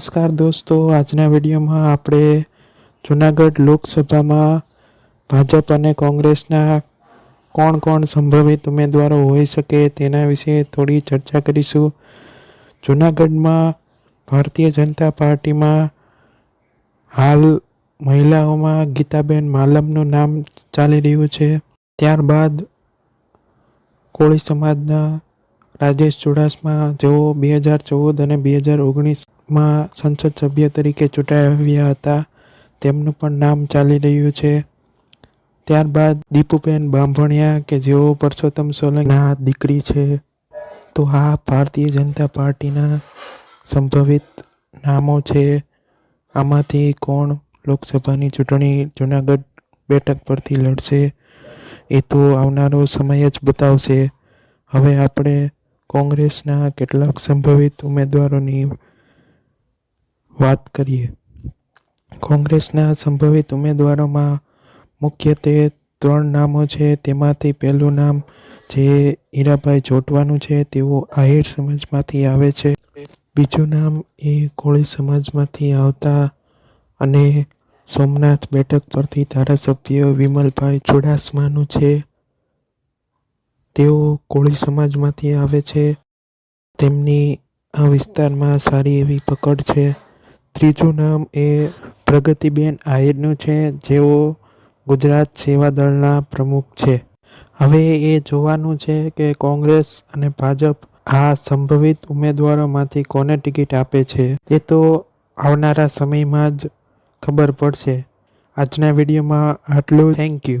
નમસ્કાર દોસ્તો, આજના વિડીયોમાં આપણે જૂનાગઢ લોકસભામાં ભાજપ અને કોંગ્રેસના કોણ કોણ સંભવિત ઉમેદવારો હોઈ શકે તેના વિશે થોડી ચર્ચા કરીશું. જૂનાગઢમાં ભારતીય જનતા પાર્ટીમાં હાલ મહિલાઓમાં ગીતાબેન માલમનું નામ ચાલી રહ્યું છે. ત્યારબાદ કોળી સમાજના રાજેશ ચુડાસમા જેઓ બે હજાર ચૌદ અને બે હજાર ઓગણીસમાં સંસદ સભ્ય તરીકે ચૂંટાઈ આવ્યા હતા, તેમનું પણ નામ ચાલી રહ્યું છે. ત્યારબાદ દીપુબેન બાંભણિયા કે જેઓ પરસોત્તમ સોલંકીના દીકરી છે, તો આ ભારતીય જનતા પાર્ટીના સંભવિત નામો છે. આમાંથી કોણ લોકસભાની ચૂંટણી જૂનાગઢ બેઠક પરથી લડશે, એ તો આવનારો સમય જ બતાવશે. હવે આપણે કોંગ્રેસના કેટલાક સંભવિત ઉમેદવારોની વાત કરીએ. કોંગ્રેસના સંભવિત ઉમેદવારોમાં મુખ્યત્વે ત્રણ નામો છે. તેમાંથી પહેલું નામ જે હીરાભાઈ જોટવાનું છે. તેઓ આહિર સમાજમાંથી આવે છે. બીજું નામ એ કોળી સમાજમાંથી આવતા અને સોમનાથ બેઠક પરથી ધારાસભ્ય વિમલભાઈ ચુડાસમાનું છે. તેઓ કોળી સમાજમાંથી આવે છે. તેમની આ વિસ્તારમાં સારી એવી પકડ છે. ત્રીજું નામ એ પ્રગતિબેન આહિરનું છે. જેઓ ગુજરાત સેવા દળના પ્રમુખ છે. હવે એ જોવાનું છે કે કોંગ્રેસ અને ભાજપ આ સંભવિત ઉમેદવારોમાંથી કોને ટિકિટ આપે છે. એ તો આવનારા સમયમાં જ ખબર પડશે. આજના વિડીયોમાં આટલું. Thank you.